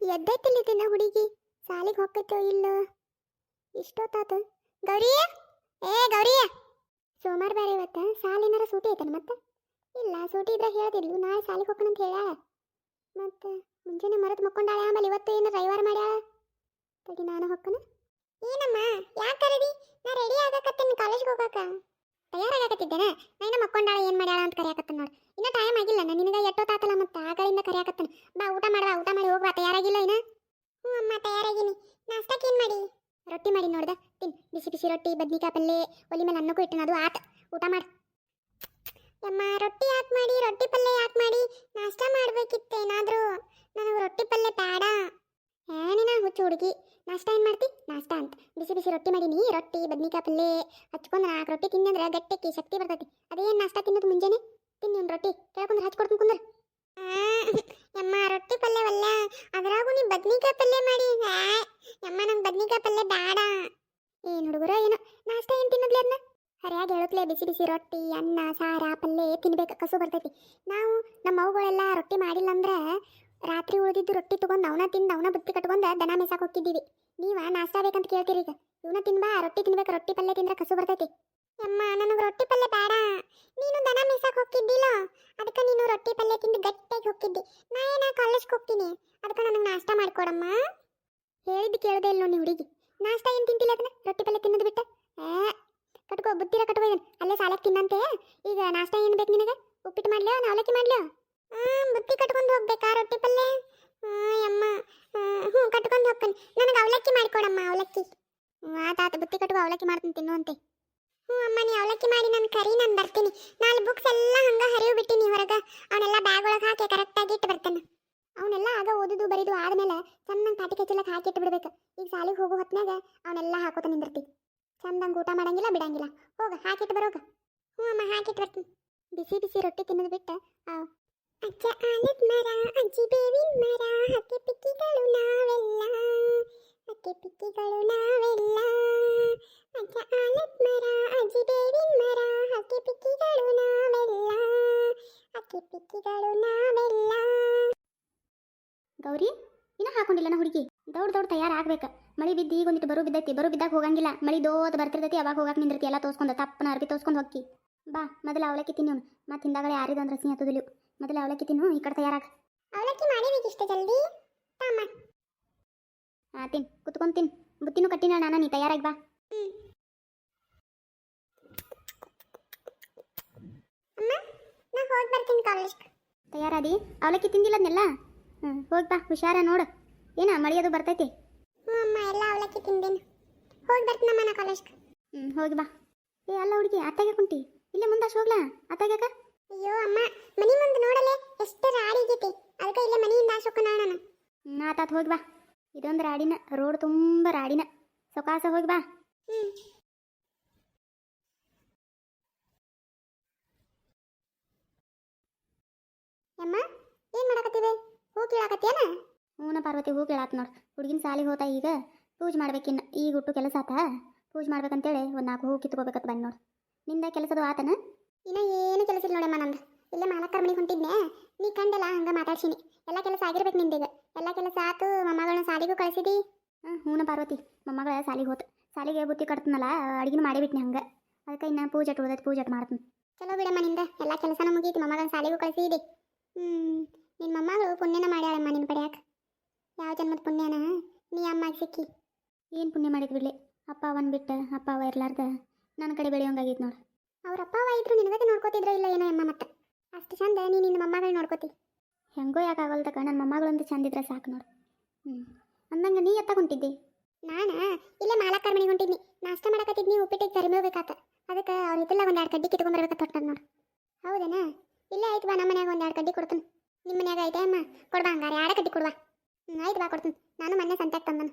ಎದ್ದೈತಿಲ್ಲಿದ್ದೀನ ಹುಡುಗಿ? ಸಾಲಿಗೆ ಹೋಗ್ತೈತೋ ಇಲ್ಲೋ? ಇಷ್ಟೊತ್ತಾತ. ಗೌರಿ? ಏ, ಗೌರಿ! ಸೋಮವಾರ ಬೇರೆ ಇವತ್ತು. ಸಾಲ ಸೂಟಿ ಐತನ ಮತ್ತೆ? ಇಲ್ಲ, ಸೂಟಿ ಇದ್ರೆ ಹೇಳ್ತಿದ್ಲು. ನಾಳೆ ಸಾಲಿಗೆ ಅಂತ ಹೇಳ್ಯಾಳ. ಮತ್ತೆ ಮುಂಜಾನೆ ಮರೆತು ಮಕ್ಕೊಂಡಾಳೆ ಆಮೇಲೆ ಇವತ್ತು ಏನು ರವಿವಾರ ಮಾಡ್ಯಾಳ? ತಡಿ ನಾನು ಹೊಕ್ಕನ ಏನಮ್ಮ, ಯಾಕೆ ಕರೆದಿ ನಾ ರೆಡಿ ಆಗಕತ್ತೀನಿ ಕಾಲೇಜ್ಗೆ ಹೋಗಾಕ. ತಯಾರಾಗಕತ್ತಿದ್ದೇನೆ. ನೈನ ಮಕ್ಕೊಂಡಾಳೆ ಏನು ಮಾಡ್ಯಾಳ ಅಂತ ಕರೆಯಾಕತ್ತ ನೋಡು. ಇನ್ನೂ ಟೈಮ್ ಆಗಿಲ್ಲ ನಾನು ನಿನಗೆ ಎಷ್ಟೊತ್ತಾತಲ್ಲ ಮತ್ತೆ ಆ ಕಡೆಯಿಂದ ಕರೆಯಾಕತ್ತನ ಬಾ ಊಟ ಮಾಡ್ಬಾ ಊಟ ಮಾಡಿ ಹೋಗ್ಬಾ ತಯಾರಾಗಿಲ್ಲ ಇನ್ನ ಹ್ಞೂ ಅಮ್ಮ ತಯಾರಾಗಿನಿ ನಾಷ್ಟಕ್ಕೆ ಏನು ಮಾಡಿ ರೊಟ್ಟಿ ಮಾಡಿ ನೋಡ್ದ ತಿನ್ ಬಿಸಿ ಬಿಸಿ ರೊಟ್ಟಿ, ಬದ್ನಿಕಾಯಿ ಪಲ್ಲೆ, ಒಲಿ ಮೇಲೆ ಅನ್ನಕ್ಕೂ ಇಟ್ಟನ, ಅದು ಆತ. ಊಟ ಮಾಡಿ. ಯಮ್ಮ, ರೊಟ್ಟಿ ಯಾಕೆ ಮಾಡಿ? ರೊಟ್ಟಿ ಪಲ್ಯ ಯಾಕೆ ಮಾಡಿ? ನಾಷ್ಟ ಮಾಡ್ಬೇಕಿತ್ತು ಏನಾದರೂ ನನಗೆ ರೊಟ್ಟಿ ಪಲ್ಯ ಬೇಡ. ಏನಿನ ಹುಚ್ಚು ಹುಡುಗಿ. ನಾಷ್ಟ ಏನು ಮಾಡ್ತಿ? ನಾಷ್ಟ ಅಂತ. ಬಿಸಿ ಬಿಸಿ ರೊಟ್ಟಿ ಮಾಡೀನಿ, ರೊಟ್ಟಿ, ಬದ್ನಿಕಾಯಿ ಪಲ್ಲೆ. ಹಚ್ಕೊಂಡು ನಾಲ್ಕು ರೊಟ್ಟಿ ತಿನ್ನಂದ್ರೆ ಗಟ್ಟಕ್ಕೆ ಶಕ್ತಿ ಬರ್ತೈತಿ. ಅದೇನು ನಾಷ್ಟ ತಿನ್ನೋದು ಮುಂಜಾನೆ? ತಿನ್ನಿ ಒಂದು ರೊಟ್ಟಿ. ಕೇಳ್ಕೊಂಡ್ರೆ ಹಚ್ಕೊಡ್ತೀನಿ ಕುಂದ್ರ. ಯಮ್ಮ, ರೊಟ್ಟಿ ಪಲ್ಯವಲ್ಲ ಅದ್ರಾಗು ನೀ ಬದ್ನಿಕಾಯಿ ಪಲ್ಯ ಮಾಡಿ. ಅಮ್ಮ ನಂಗೆ ಬದ್ನಿಕಾಯಿ ಪಲ್ಯ ಬೇಡ. ಏನು ಹುಡುಗರ ಏನೋ? ನಾಷ್ಟ ಏನು ತಿನ್ನದ್ಲಿ ಅದನ್ನ ಸರಿಯಾಗಿ ಹೇಳತ್ಲೆ ಬಿಸಿ ಬಿಸಿ ರೊಟ್ಟಿ, ಅನ್ನ, ಸಾರ ಪಲ್ಯ ತಿನ್ಬೇಕು, ಕಸು ಬರ್ತೈತಿ. ನಾವು ನಮ್ಮ ಅವುಗಳೆಲ್ಲ ರೊಟ್ಟಿ ಮಾಡಿಲ್ಲ ಅಂದ್ರೆ ರಾತ್ರಿ ಉಳಿದಿದ್ದು ರೊಟ್ಟಿ ತಗೊಂಡು ಅವನ ತಿಂದು ಅವನ ಬುತ್ತಿ ಕಟ್ಕೊಂಡು ದನ ಮೇಸಾಕ್ ಹೋಗಿದ್ದೀವಿ ನೀವ ನಾಷ್ಟ ಬೇಕಂತ ಕೇಳ್ತೀರಿ ಈಗ. ಇವನ ತಿನ್ಬಾ, ರೊಟ್ಟಿ ತಿನ್ಬೇಕು, ರೊಟ್ಟಿ ಪಲ್ಯ ತಿಂದ್ರೆ ಕಸು ಬರ್ತೈತಿ. ಅಮ್ಮ ನನಗೆ ರೊಟ್ಟಿ ಪಲ್ಯ ಬೇಡ. ನೀನು ದನ ಮೇಸಾಕ್ ಹೋಗಿದ್ದಿಲ್ಲ ಅದಕ್ಕೆ ನೀನು ರೊಟ್ಟಿ ಪಲ್ಯ ತಿಂದು ಗಟ್ಟಿಯಾಗಿ ಹೋಗಿದ್ದಿ ನಾ ಏನ ಕಾಲೇಜ್ಗೆ ಹೋಗ್ತೀನಿ. ಅದಕ್ಕೆ ನನಗೆ ನಾಷ್ಟ ಮಾಡ್ಕೊಡಮ್ಮ. ಹೇಳಿದ್ದು ಕೇಳದೆ ಇಲ್ಲ ನೋಡಿ ಹುಡುಗಿ? ನಾಷ್ಟ ಏನು ತಿಂತಿಲ್ಲ ಅದನ್ನ? ರೊಟ್ಟಿ ಪಲ್ಲೆ ತಿನ್ನೋದು ಬಿಟ್ಟ? ಕಟ್ಕೋ ಬುತ್ತಿರ ಕಟ್ಕೋ ಇದನ್ ಅಲ್ಲೇ ಸಾಲಕ್ಕೆ ತಿನ್ನಂತೆ. ಈಗ ನಾಷ್ಟ ಏನು ಬೇಕು ನಿನಗೆ? ಉಪ್ಪಿಟ್ಟು ಮಾಡ್ಲೋ ನಾ ಅವಲಕ್ಕಿ ಮಾಡ್ಲೋ ಬುತ್ತಿ ಕಟ್ಕೊಂಡು ಹೋಗ್ಬೇಕಾ ರೊಟ್ಟಿ ಪಲ್ಲೆ ಅಮ್ಮ ಹ್ಞೂ ಕಟ್ಕೊಂಡು ಹೋಗ್ತಾನೆ. ನನಗೆ ಅವಲಕ್ಕಿ ಮಾಡಿಕೊಡಮ್ಮ, ಅವಲಕ್ಕಿ. ಆತಾತ ಆತ ಆತ ಬುತ್ತಿ ಕಟ್ಕೋ, ಅವಲಕ್ಕಿ ಮಾಡ್ತೀನಿ, ತಿನ್ನುವಂತೆ. ಹ್ಞೂ ಅಮ್ಮ, ನೀ ಅವಲಕ್ಕಿ ಮಾಡಿ, ನಾನು ಕರಿ, ನಾನು ಬರ್ತೀನಿ. ನಾಳೆ ಬುಕ್ಸ್ ಎಲ್ಲ ಹಂಗೆ ಹರಿವು ಬಿಟ್ಟಿನಿ ಹೊರಗೆ. ಅವನ್ನೆಲ್ಲ ಬ್ಯಾಗ್ ಒಳಗೆ ಹಾಕಿ ಕರೆಕ್ಟಾಗಿ ಇಟ್ಟು ಬರ್ತೇನೆ. ಅವನ್ನೆಲ್ಲ ಆಗ ಓದುದು ಬರೀದು ಆದ್ಮೇಲೆ ಚೆನ್ನಾಗಿ ತಾಟಿ ಕಚ್ಚಲಕ್ಕೆ ಹಾಕಿ ಇಟ್ಟು ಬಿಡ್ಬೇಕು. ಈಗ ಸಾಲಿಗೆ ಹೋಗೋ ಹೊತ್ನಾಗ ಅವನೆಲ್ಲ ಹಾಕೋತ ನಿಂದಿರ್ತಿ. ಚಂದಂಗೆ ಊಟ ಮಾಡಂಗಿಲ್ಲ, ಬಿಡಂಗಿಲ್ಲ. ಹೋಗ ಹಾಕಿಟ್ಟು ಬರೋಗ. ಹ್ಞೂ ಅಮ್ಮ ಹಾಕಿಟ್ಟು ಬರ್ತೀನಿ. ಬಿಸಿ ಬಿಸಿ ರೊಟ್ಟಿ ತಿನ್ನೋದು ಬಿಟ್ಟು ಅಜ್ಜ ಆಲದ ಮರ, ಅಜ್ಜಿ ಬೇವಿನ ಮರ ಹಕ್ಕಿ ಪಿಕ್ಕಿಗಳು ನಾವೆಲ್ಲ ಹಕ್ಕಿ ಪಿಕ್ಕಿಗಳು ನಾವೆಲ್ಲ. ಅಜ್ಜ ಆಲದ ಮರ, ಅಜ್ಜಿ ಬೇವಿನ ಮರ ಹಕ್ಕಿ ಪಿಕ್ಕಿಗಳು ನಾವೆಲ್ಲ ಹಕ್ಕಿ ಪಿಕ್ಕಿಗಳು ನಾವೆಲ್ಲ. ಗೌರಿ ಇನ್ನ ಹಾಕೊಂಡಿಲ್ಲ ನಾ ಹುಡುಗಿ. ದೌಡ್ ದೌಡ್ ತಯಾರಾಗ್ಬೇಕು ಮಳಿ ಬಿದ್ದು ಈಗ ಒಂದಿಟ್ಟು ಬರೋ ಬಿದ್ದೈತಿ ಬರೋ ಬಿದ್ದಾಗ ಹೋಗಂಗಿಲ್ಲ. ಮಳಿ ದೋದ್ ಬರ್ತಿರ್ತೈತಿ ಅವಾಗ ಹೋಗಾಕ ನಿಂದಿರ್ತಿ ಎಲ್ಲ ತೋಸ್ಕೊಂಡು ತಪ್ಪನ ಅರ್ಬಿ ತೋಸ್ಕೊಂಡು ಹೋಗಿ ಬಾ ಮೊದಲ ಅವಲಕ್ಕಿ ತಿನ್ನು. ಮತ್ತೆ ಹಿಂದಾಗಡೆ ಯಾರಿದಂದ್ರೆ ಸಿಹಿ ಹತ್ತದಿಲ್ಲ ಮೊದಲ ಅವಲಕ್ಕಿ ತಿನ್ನು ಈ ಕಡೆ ತಯಾರಾಗ. ಅವಲಕ್ಕಿ ಇಷ್ಟ ಜಲ್ದಿ. ತಮ್ಮ. ಹಾ ತಿನ್ ಕುತ್ಕೊಂಡ್ ತಿನ್. ಬುತ್ತಿನೂ ಕಟ್ಟಿನ ನಾನು ನೀ ತಯಾರಾಗಿ ಬಾ. ಅಮ್ಮ ನಾ ಹೋಗಿ ಬರ್ತೀನಿ ಕಾಲೇಜ್ ತಯಾರಾದಿ? ಅವಲಕ್ಕಿ ತಿಂದಿಲ್ಲದ್ನೆಲ್ಲ? ಹ್ಞೂ ಹೋಗಿ ಬಾ ಹುಷಾರ ನೋಡು. ಏನ ಮಳಿ ಬರ್ತೈತಿ? ಹ್ಞೂ ಅಮ್ಮ ಎಲ್ಲ ಅವಲಕ್ಕಿ ತಿಂದೇನು. ಹೋಗಿ ಬರ್ತೀನಮ್ಮ ನಾ ಕಾಲೇಜ್ಗೆ ಹ್ಞೂ ಹೋಗಿ ಬಾ. ಏ ಅಲ್ಲ ಹುಡುಗಿ ಅತ್ತಾಗೆ ಕುಂಟಿ. ಇಲ್ಲೇ ಮುಂದಾಶ್ ಹೋಗ್ಲಾ? ಅತ್ತಾಗ್ಯಾಕ ಅಯ್ಯೋ ಅಮ್ಮ ಮನಿ ಮುಂದೆ ನೋಡಲೆ ಎಷ್ಟು ರಾಡಿಗೈತಿ ಅದಕ್ಕೆ ಇಲ್ಲೇ ಮನೆಯಿಂದ ಆಶೋಕ ನಾನು ಹ್ಞೂ ಆತಾತ್ ಹೋಗಿ ಬಾ. ಇದೊಂದು ರಾಡಿನ ರೋಡ್ ತುಂಬ ರಾಡಿನ. ಸೊಕಾಸ ಹೋಗಿ ಬಾ. ಹ್ಞೂ ಅಮ್ಮ ಏನು ಮಾಡಕತ್ತೀವಿ? ಹೂ ಕೀಳಾಕತ್ತೇನ ಹ್ಞೂ ಪಾರ್ವತಿ ಹೂ ಕೀಳಾತ್ ನೋಡು. ಹುಡುಗಿನ ಸಾಲಿ ಹೋತಾ ಈಗ. ಪೂಜೆ ಮಾಡ್ಬೇಕಿನ್ನ ಈಗ ಹುಟ್ಟು ಕೆಲಸ ಆತ? ಪೂಜೆ ಮಾಡ್ಬೇಕಂತೇಳಿ ಒಂದು ನಾಲ್ಕು ಹೂ ಕಿತ್ಕೋಬೇಕತ್ತ ಬಂದು ನೋಡು. ನಿಂದ ಕೆಲಸದು ಆತನ? ಇನ್ನ ಏನು ಕೆಲಸ ಇಲ್ಲ ನೋಡಮ್ಮ ನಂದು. ಇಲ್ಲೇ ಮಾಲಕರ ಮನೆಗೆ ಹೊಂಟಿದ್ನೆ. ನೀ ಕಂಡಲ್ಲ ಹಂಗೆ ಮಾತಾಡ್ಸೀನಿ. ಎಲ್ಲ ಕೆಲಸ ಆಗಿರ್ಬೇಕು ನಿಂದೀಗ. ಎಲ್ಲ ಕೆಲಸ ಆತು ಮೊಮ್ಮಗಳನ್ನ ಸಾಲಿಗೂ ಕಳಿಸಿದಿ? ಹ್ಞೂ ಹ್ಞೂ ಪಾರ್ವತಿ. ಮೊಮ್ಮಗಳ ಸಾಲಿಗೆ ಹೋತು. ಸಾಲಿಗೆ ಬುತ್ತಿ ಕಟ್ತನಲ್ಲ ಅಡಿಗೆನೂ ಮಾಡಿಬಿಟ್ನಿ ಹಂಗೆ. ಅದಕ್ಕೆ ಇನ್ನು ಪೂಜೆ ಉಳ್ದೈತೆ ಪೂಜೆ ಮಾಡ್ತೀನಿ. ಚಲೋ ಬಿಡಮ್ಮ ನಿಂದ. ಎಲ್ಲ ಕೆಲಸನೂ ಮುಗೀತು ಮೊಮ್ಮಗಳನ್ನ ಸಾಲಿಗೂ ಕಳಿಸಿದಿ. ಹ್ಞೂ ನಿನ್ನ ಮೊಮ್ಮಗಳು ಪುಣ್ಯನ ಮಾಡ್ಯಾಳಮ್ಮ ನಿನ್ನ ಪಡ್ಯಾಕ. ಯಾವ ಜನ್ಮದ ಪುಣ್ಯನ? ನೀ ಅಮ್ಮಗೆ ಸಿಕ್ಕಿ. ಏನು ಪುಣ್ಯ ಮಾಡಿದ್ ಬಿಡ್ಲಿ? ಅಪ್ಪ ಅವನ್ ಬಿಟ್ಟು ಅಪ್ಪ ಅವ ಇರ್ಲಾರ್ದ? ನನ್ನ ಕಡೆ ಬೆಳೆಯೋಂಗಾಗಿತ್ತು ನೋಡು. ಅವ್ರ ಅಪ್ಪ ಅವ ಇದ್ರು ನಿನಗತೆ ನೋಡ್ಕೋತಿದ್ರ ಇಲ್ಲ ಏನೋ ಅಮ್ಮ ಮತ್ತೆ? ಅಷ್ಟು ಚಂದ ನೀ ನಿನ್ನ ಮೊಮ್ಮಗಳು ನೋಡ್ಕೋತಿ. ಹೆಂಗೋ ಯಾಕೆ ಆಗಲ್ದಕ್ಕ ನನ್ನ ಮೊಮ್ಮಗಳಂತೂ ಚಂದಿದ್ರೆ ಸಾಕು ನೋಡು. ಹ್ಞೂ ಅಂದಂಗೆ ನೀ ಎತ್ತ ಹೊಂಟಿದ್ದಿ? ನಾನು? ಇಲ್ಲೇ ಮಾಲಕ್ಕಾರ ಮನೆಗೆ ಹೊಂಟಿದ್ನಿ. ನಾಷ್ಟ ಮಾಡಕತ್ತಿದ್ನಿ ಉಪ್ಪಿಟ್ಟಿಗೆ ಕರಿಮೇಬೇಕಾತ ಅದಕ್ಕೆ ಅವ್ರ ಇದೆಲ್ಲ ಒಂದು ಎರಡು ಕಡ್ಡಿ ಕಿತ್ಕೊಂಡ್ಬರ್ಬೇಕಂತ ಹೊಟ್ಟದ ನೋಡು. ಹೌದೇನಾ? ಇಲ್ಲೇ ಆಯ್ತು ಬಾ ನಮ್ಮ ಮನ್ಯಾಗ ಒಂದು ಎರಡು ಕಡ್ಡಿ ಕೊಡ್ತೀನಿ. ಅಮ್ಮ ಕೊಡ್ಬಾ ಹಂಗಾರೆ ಎರಡು ಕಟ್ಟಿ ಕೊಡ್ವಾ ಆಯ್ತು ಬಾ ಕೊಡ್ತೀನಿ. ನಾನು ಮೊನ್ನೆ ಸಂತ್ಯಾಗ ತಂದನು